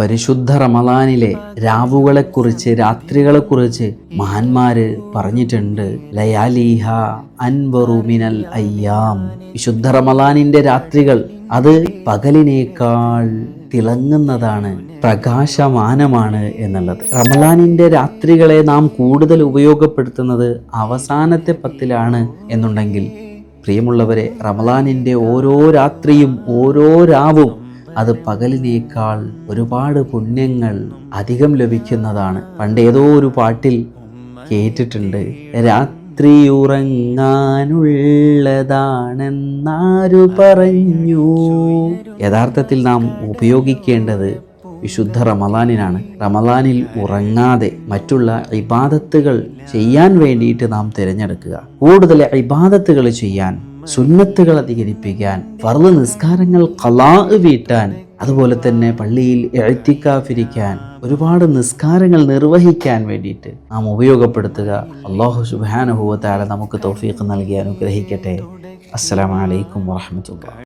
പരിശുദ്ധ റമദാനിലെ രാവുകളെക്കുറിച്ച് രാത്രികളെക്കുറിച്ച് മഹാന്മാര് പറഞ്ഞിട്ടുണ്ട്. ലയാലിഹ അൻവറുമിനൽ അയ്യാം. വിശുദ്ധ റമദാനിന്റെ രാത്രികൾ അത് പകലിനേക്കാൾ തിളങ്ങുന്നതാണ് പ്രകാശമാനമാണ് എന്നുള്ളത്. റമലാനിന്റെ രാത്രികളെ നാം കൂടുതൽ ഉപയോഗപ്പെടുത്തുന്നത് അവസാനത്തെ പത്തിലാണ് എന്നുണ്ടെങ്കിൽ പ്രിയമുള്ളവരെ റമലാനിന്റെ ഓരോ രാത്രിയും ഓരോ രാവും അത് പകലിനേക്കാൾ ഒരുപാട് പുണ്യങ്ങൾ അധികം ലഭിക്കുന്നതാണ്. പണ്ട് ഏതോ ഒരു പാട്ടിൽ കേട്ടിട്ടുണ്ട് രാത്രിയുറങ്ങാനുള്ളതാണെന്നാരു പറഞ്ഞു. യഥാർത്ഥത്തിൽ നാം ഉപയോഗിക്കേണ്ടത് വിശുദ്ധ റമദാനിനാണ്. റമദാനിൽ ഉറങ്ങാതെ മറ്റുള്ള ഇബാദത്തുകൾ ചെയ്യാൻ വേണ്ടിയിട്ട് നാം തിരഞ്ഞെടുക്കുക. കൂടുതൽ ഇബാദത്തുകൾ ചെയ്യാൻ സുന്നത്തുകൾ അധികരിപ്പിക്കാൻ ഫർദ് നിസ്കാരങ്ങൾ കലാ വീട്ടാൻ അതുപോലെ തന്നെ പള്ളിയിൽ എഴുത്തിക്കാഫിരിക്കാൻ ഒരുപാട് നിസ്കാരങ്ങൾ നിർവഹിക്കാൻ വേണ്ടിയിട്ട് നാം ഉപയോഗപ്പെടുത്തുക. അള്ളാഹു സുബാനുഭവത്താല നമുക്ക് തോഫീക്ക് നൽകി അനുഗ്രഹിക്കട്ടെ. അസ്സലാമലൈക്കും വാഹമത്തുള്ള